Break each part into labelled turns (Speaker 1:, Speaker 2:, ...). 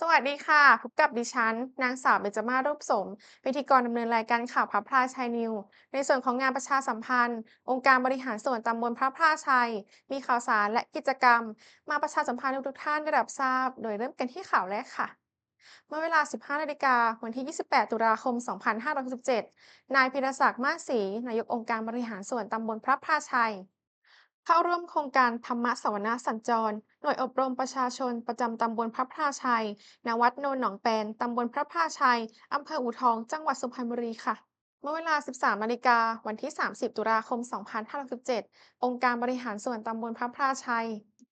Speaker 1: สวัสดีค่ะ พบกับดิฉัน นางสาวเบญจมารูปสม พิธีกรดำเนินรายการข่าวพระพลาชัยนิว ในส่วนของงานประชาสัมพันธ์ องค์การบริหารส่วนตำบลพระพลาชัย มีข่าวสารและกิจกรรม มาประชาสัมพันธ์ทุกท่านได้รับทราบ โดยเริ่มกันที่ข่าวแรกค่ะ เมื่อเวลา 15นาฬิกาวันที่ 28 ตุลาคม 2567 นายพิรศักดิ์มาศศรีนายกองค์การบริหารส่วนตำบลพระพลาชัย เข้าร่วมโครงการธรรมสวนาสัญจร หน่วยอบรมประชาชนประจำตำบลพระพลาชัย ณ วัดโนนหนองแปน ตำบลพระพลาชัย อำเภออู่ทอง จังหวัดสุพรรณบุรีค่ะ เมื่อเวลา 13นาฬิกา วันที่ 30 ตุลาคม 2567 องค์การบริหารส่วนตำบลพระพลาชัย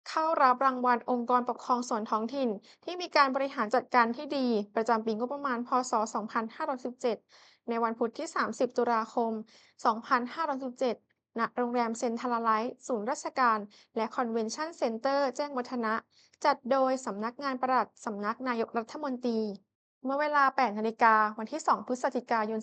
Speaker 1: เข้ารับรางวัลองค์กรปกครองส่วนท้องถิ่น ที่มีการบริหารจัดการที่ดี ประจำปีงบประมาณ พศ 2517ในวันพุธที่ 30 ตุลาคม 2517 ณโรงแรมเซ็นทรัลไลท์ศูนย์ราชการ และคอนเวนชั่นเซ็นเตอร์แจ้งวัฒนะ จัดโดยสำนักงานประหลัดสำนักนายกรัฐมนตรี เมื่อเวลา 8 นาฬิกาวันที่ 2 พฤศจิกายน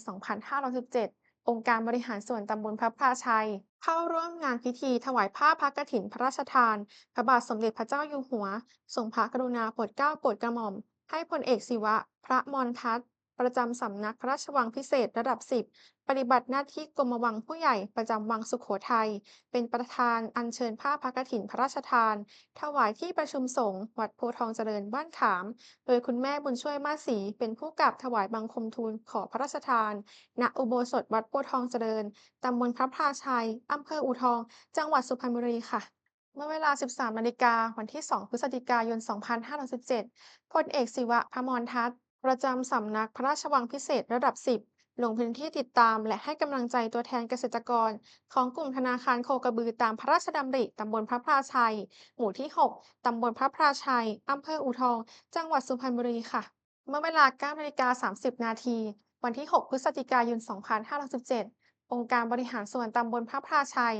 Speaker 1: 2517 องค์การบริหารส่วนตำบลพระพลาชัย เข้าร่วมงานพิธีถวายผ้าพระกฐินพระราชทาน พระบาทสมเด็จพระเจ้าอยู่หัวทรงพระกรุณาโปรดเกล้าโปรดกระหม่อม ให้พลเอกศิวะ พระมรทัต ประจำสำนักพระราชวังพิเศษระดับ 10 ปฏิบัติหน้าที่กรมวังผู้ใหญ่ประจำวังสุโขทัย เป็นประธานอัญเชิญผ้าพระกฐินพระราชทาน ถวายที่ประชุมสงฆ์วัดโพทองเจริญบ้านขาม โดยคุณแม่บุญช่วยมาศรีเป็นผู้กราบถวายบังคมทูลขอพระราชทาน ณ อุโบสถวัดโพทองเจริญ ตำบลพระพาชัยอำเภออู่ทอง จังหวัดสุพรรณบุรีค่ะเมื่อเวลา 13 นาฬิกา วันที่ 2 พฤศจิกายน 2517พลเอกศิวะพมรทัต ประจำสำนักพระราชวังพิเศษระดับ 10 ลงพื้นที่ติดตาม และให้กำลังใจตัวแทนเกษตรกร ของกลุ่มธนาคารโคกระบือตามพระราชดำริตำบลพระพลาชัย หมู่ที่ 6 ตำบลพระพลาชัยอำเภออู่ทอง จังหวัดสุพรรณบุรีค่ะ เมื่อเวลา9นาฬิกา30 นาที วันที่ 6 พฤศจิกายน 2517 องค์การบริหารส่วนตำบลพระพลาชัย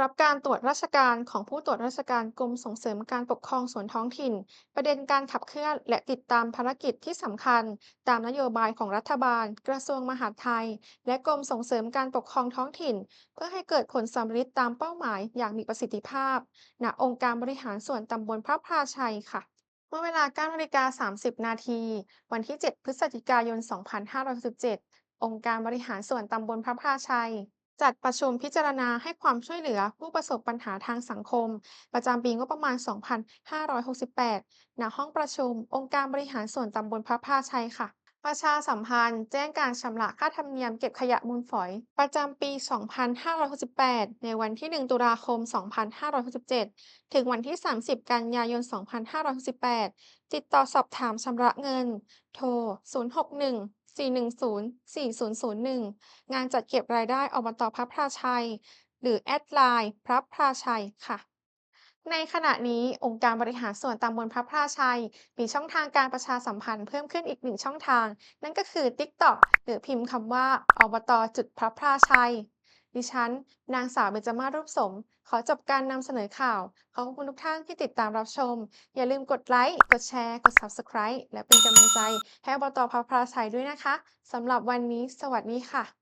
Speaker 1: รับการตรวจราชการของผู้ตรวจราชการกรมส่งเสริมการปกครองส่วนท้องถิ่น ประเด็นการขับเคลื่อนและติดตามภารกิจที่สำคัญ ตามนโยบายของรัฐบาล กระทรวงมหาดไทย และกรมส่งเสริมการปกครองท้องถิ่น เพื่อให้เกิดผลสำฤทธิ์ตามเป้าหมายอย่างมีประสิทธิภาพ ณ องค์การบริหารส่วนตำบลพระพลาชัยค่ะเมื่อเวลา9นาฬิกา30 นาที วันที่ 7 พฤศจิกายน 2517องค์การบริหารส่วนตำบลพระพลาชัย จัดประชุมพิจารณาให้ความช่วยเหลือผู้ประสบปัญหาทางสังคม ประจำปีงบประมาณ 2568 ณ ห้องประชุม องค์การบริหารส่วนตำบลพระพาชัยค่ะ ประชาสัมพันธ์ แจ้งการชำระค่าธรรมเนียมเก็บขยะมูลฝอย ประจำปี 2568 ในวันที่ 1 ตุลาคม 2567 ถึงวันที่ 30 กันยายน 2568 ติดต่อสอบถามชำระเงิน โทร 061 410 4001 งานจัดเก็บรายได้อบตพระพราชัย หรือแอดไลน์พระพราชัยค่ะ ในขณะนี้องค์การบริหารส่วนตำบลพระพราชัย มีช่องทางการประชาสัมพันธ์เพิ่มขึ้นอีกหนึ่งช่องทาง นั่นก็คือ TikTok หรือพิมพ์คำว่าอบตจุดพระพราชัย ดิฉัน นางสาวเบญจมาศรูปสม ขอจบการนำเสนอข่าว ขอบคุณทุกท่านที่ติดตามรับชม อย่าลืมกดไลค์ กดแชร์ กด Subscribe และเป็นกำลังใจให้อบตพระพลาชัยด้วยนะคะสำหรับวันนี้ สวัสดีค่ะ